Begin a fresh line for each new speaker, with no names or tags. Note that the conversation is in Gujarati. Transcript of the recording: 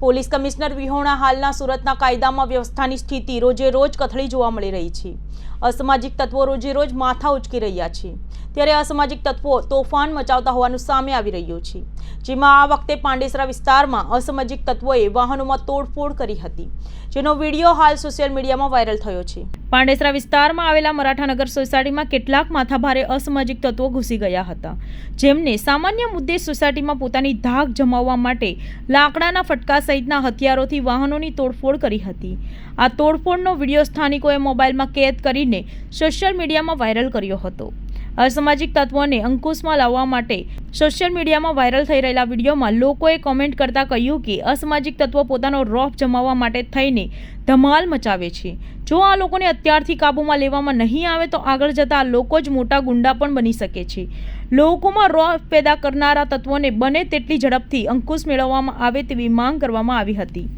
પોલીસ કમિશનર વિહોણા હાલના સુરતના કાયદામાં વ્યવસ્થાની સ્થિતિ રોજે રોજ કથળી જોવા મળી રહી છે. અસામાજિક તત્વો રોજે રોજ માથા ઉચકી રહ્યા છે. ત્યારે અસામાજિક તત્વો તોફાન મચાવતા હોવાનું સામે આવી રહ્યું છે. જેમાં આ વખતે પાંડેસરા વિસ્તારમાં અસામાજિક તત્વોએ વાહનોમાં તોડફોડ કરી હતી, જેનો વીડિયો હાલ સોશિયલ મીડિયામાં વાયરલ થયો છે. પાંડેસરા વિસ્તારમાં આવેલા મરાઠાનગર સોસાયટીમાં કેટલાક માથાભારે અસામાજિક તત્વો ઘૂસી ગયા હતા, જેમને સામાન્ય મુદ્દે સોસાયટીમાં પોતાની ધાક જમાવવા માટે લાકડાના ફટકા સહિતના હથિયારોથી વાહનોની તોડફોડ કરી હતી. આ તોડફોડનો વીડિયો સ્થાનિકોએ મોબાઈલમાં કેદ કરીને સોશિયલ મીડિયામાં વાયરલ કર્યો હતો. અસામાજિક તત્વોને અંકુશમાં લાવવા માટે સોશિયલ મીડિયામાં વાયરલ થઈ રહેલા વિડીયોમાં લોકોએ કોમેન્ટ કરતા કહ્યું કે અસામાજિક તત્વો પોતાનો રોફ જમાવવા માટે થઈને ધમાલ મચાવે છે. જો આ લોકોને અત્યારથી કાબૂમાં લેવામાં નહીં આવે તો આગળ જતાં લોકો જ મોટા ગુંડા પણ બની શકે છે. લોકોમાં રોફ પેદા કરનારા તત્વોને બને તેટલી ઝડપથી અંકુશ મેળવવામાં આવે તેવી માંગ કરવામાં આવી હતી.